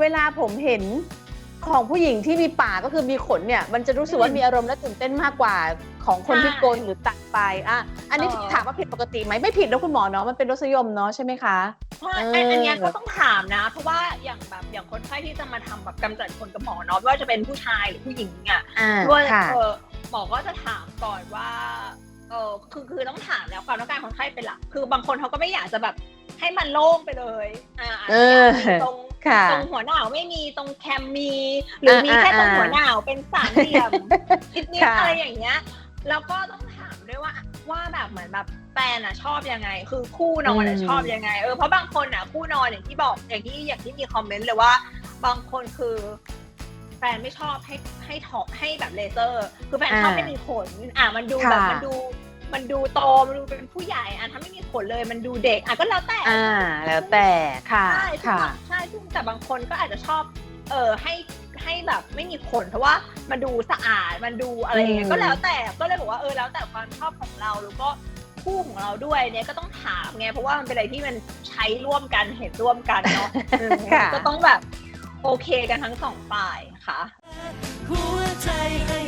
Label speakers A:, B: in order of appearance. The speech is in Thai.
A: เวลาผมเห็นของผู้หญิงที่มีปากก็คือมีขนเนี่ย มันจะรู้สึกว่ามีอารมณ์และตื่นเต้นมากกว่าของคนที่โกนหรือตัดไปอะอันนี้
B: เออ
A: ถามว่าผิดปกติไหมไม่ผิดนะคุณหมอเนาะมันเป็นรสนิยมเนาะใช่ไหมคะ
B: ใช่
A: เอออั
B: อันเนี้ยก็ต้องถามนะ เพราะว่าอย่างแบบอย่างคนไข้ที่จะมาทำแบบกำจัดขนกับหมอเนาะไม่ว่าจะเป็นผู้ชายหรือผู้หญิงอะ
A: อ่า
B: ด้วย
A: ค่ะ
B: เออหมอก็จะถามก่อนว่าเออคือคือต้องถามแล้วความต้องการคนไข้เป็นหลักคือบางคนเขาก็ไม่อยากจะแบบให้มันโล่งไปเลย อ่าอาจ
A: เอ
B: จะอยาก
A: อ
B: มีตรง
A: ค่ะ
B: ตรงหัวหนาวไม่มีตรงแคมมี หรือมีแค่ตรง
A: อ่า
B: หัวหนาวเป็นสามเหลี่ยมนิด
A: ค่ะ
B: ๆอะไรอย่างเงี้ยแล้วก็ต้องถามด้วยว่าว่าแบบเหมือนแบบแฟนอะชอบยังไง คือคู่นอนอะ
A: อืม
B: ชอบยังไงเออเพราะบางคนอะคู่นอนอย่างที่บอกอย่างที่อย่างที่มีคอมเมนต์เลยว่า บางคนคือแฟนไม่ชอบให้ให้ถอดให้แบบเลเซอร์ คือแฟนชอบ
A: อ่า
B: ไม่มีขนอะมันดูแบบ
A: ค่ะ
B: มันดูมันดูโตมันดูเป็นผู้ใหญ่อะถ้าไม่มีขนเลย มันดูเด็กอะก็แล้วแต่
A: อ่าแล้วแต่ค่ะ
B: ใช่ซึ่ง
A: ค่ะ
B: บางใช่ซึ่ง แต่บางคนก็อาจจะชอบ เออให้ให้แบบไม่มีขนเพราะว่ามันดูสะอาดมันดูอะไรอย่างเงี้ย
A: อืม
B: ก็แล้วแต่ก็เลยบอกว่าเออแล้วแต่ความชอบของเราแล้วก็คู่ของเราด้วยเนี่ยก็ต้องถามไงเพราะว่ามันเป็นอะไรที่มันใช้ร่วมกันเห็นร่วมกันเนาะเออ
A: ค่ะ
B: ก็ต้องแบบโอเคกันทั้งสองฝ่ายค่ะ
C: หัวใจให้